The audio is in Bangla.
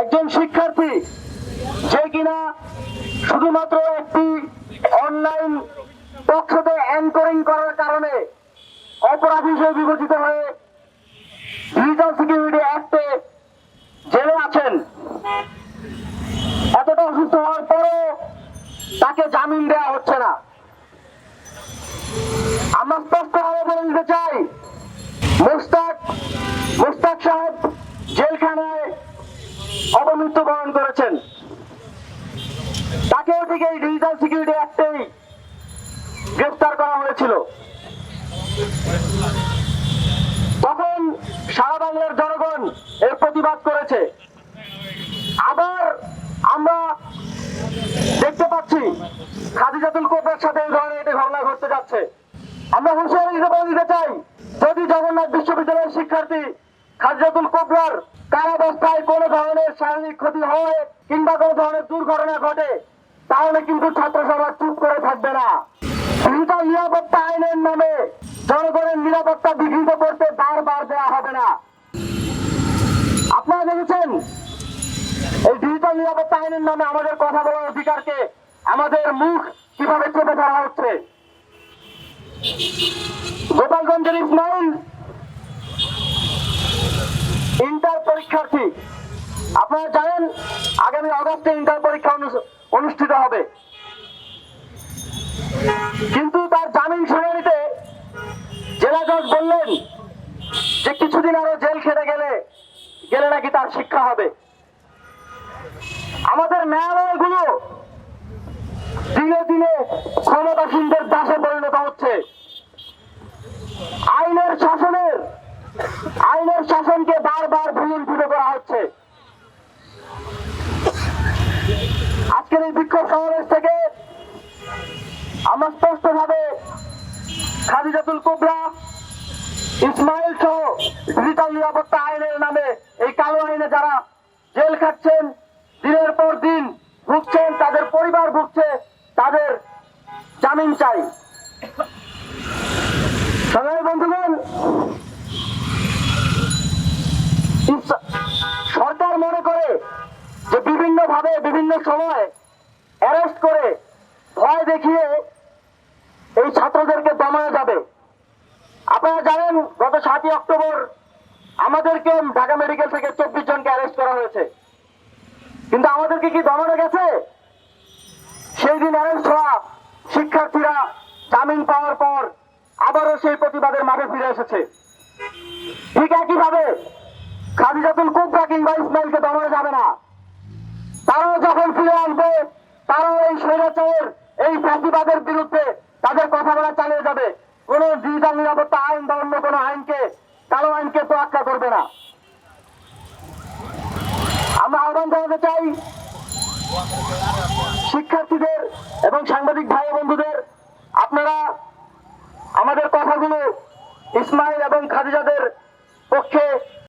একজন শিক্ষার্থী যে কিনা শুধুমাত্র একটি অনলাইন পক্ষতে অ্যাঙ্করিং করার কারণে অপরাধ হিসেবে বিবেচিত হয়ে ডিজিটাল সিকিউরিটি অ্যাক্টে জেলে আছেন। এতটা অসুস্থ হওয়ার পরেও তাকে জামিন দেওয়া হচ্ছে না। আমরা স্পষ্টভাবে বলে দিতে চাই, মুস্তাক অবমৃত্যু বরণ করেছেন। তাকেও ঠিক এই ডিজিটাল সিকিউরিটি অ্যাক্টেই গ্রেফতার করা হয়েছিল। তখন সারা বাংলার জনগণ এর প্রতিবাদ করেছে। আবার আমরা দেখতে পাচ্ছি খাদিজাতুল কোবরার সাথে এই ধরনের একটি ঘটনা ঘটতে যাচ্ছে। আমরা হুঁশিয়ারি দিতে চাই, যদি জগন্নাথ বিশ্ববিদ্যালয়ের শিক্ষার্থী খাদিজাতুল কোবরার কারাবস্থায় কোনো ধরনের শারীরিক ক্ষতি হয় কিংবা কোনো ধরনের দুর্ঘটনা ঘটে, তাহলে কিন্তু ছাত্রসভা চুপ করে থাকবে না। ডিজিটাল নিরাপত্তা আইনের নামে জনগণের নিরাপত্তা বিঘ্নিত করতে বারবার দেওয়া হবে না। আপনারা দেখেছেন, এই ডিজিটাল নিরাপত্তা আইনের নামে আমাদের কথা বলার অধিকারকে আমাদের মুখ কীভাবে চেপে ধরা হচ্ছে? গোপালগঞ্জের ইসমাইল ইন্টার পরীক্ষার্থী আপনারা জানেন আগামী অগস্টে ইন্টার পরীক্ষা অনুষ্ঠিত হবে। কিন্তু তার জামিন শুনানিতে জেলা জজ বললেন যে কিছুদিন আরও জেল খেটে গেলে গেলে নাকি তার শিক্ষা হবে। আমাদের ন্যায়ালয়গুলো দিনে দিনে ক্ষমতাসীনদের দাসে পরিণত হচ্ছে। আইনের শাসনের, আইনের শাসনকে বারবার ভুল করা হচ্ছে। আজকের এই বিক্ষোভ সমাবেশ থেকে আমরা স্পষ্ট ভাবে খাদিজাতুল কোবরা, ইসমাইল সহ ডিজিটাল নিরাপত্তা আইনের নামে এই কালো আইনে যারা জেল খাচ্ছেন দিনের পর দিন ভুগছেন, তাদের পরিবার ভুগছে, তাদের জামিন চাই। বন্ধুগণ সরকার মনে করে যে বিভিন্ন ভাবে বিভিন্ন সময় অ্যারেস্ট করে ভয় দেখিয়ে এই ছাত্রদেরকে দমানো যাবে। আপনারা জানেন, গত সাতই অক্টোবর আমাদেরকে ঢাকা মেডিকেল থেকে চব্বিশ জনকে অ্যারেস্ট করা হয়েছে। কিন্তু আমাদেরকে কি দমানো গেছে? সেই দিন অ্যারেস্ট হওয়া শিক্ষার্থীরা জামিন পাওয়ার পর আবারও সেই প্রতিবাদের মাঠে ফিরে এসেছে। ঠিক একইভাবে খাদিজাতুল কুবরা কিংবা ইসমাইলকে দমানো যাবে না। তারাও যখন ফিরে আসবে, তারাও এই স্বৈরাচারের, এই ফ্যাসিবাদের বিরুদ্ধে তাদের কথা বলা চালিয়ে যাবে। কোন ডিজিটাল নিরাপত্তা আইন বা অন্য কোনো আইনকে, কালো আইনকে তোয়াক্কা করবে না। আমরা আহ্বান জানাতে চাই, শিক্ষার্থীদের এবং সাংবাদিক ভাই বন্ধুদের, আপনারা আমাদের কথাগুলো ইসমাইল এবং খাদিজাদের পক্ষে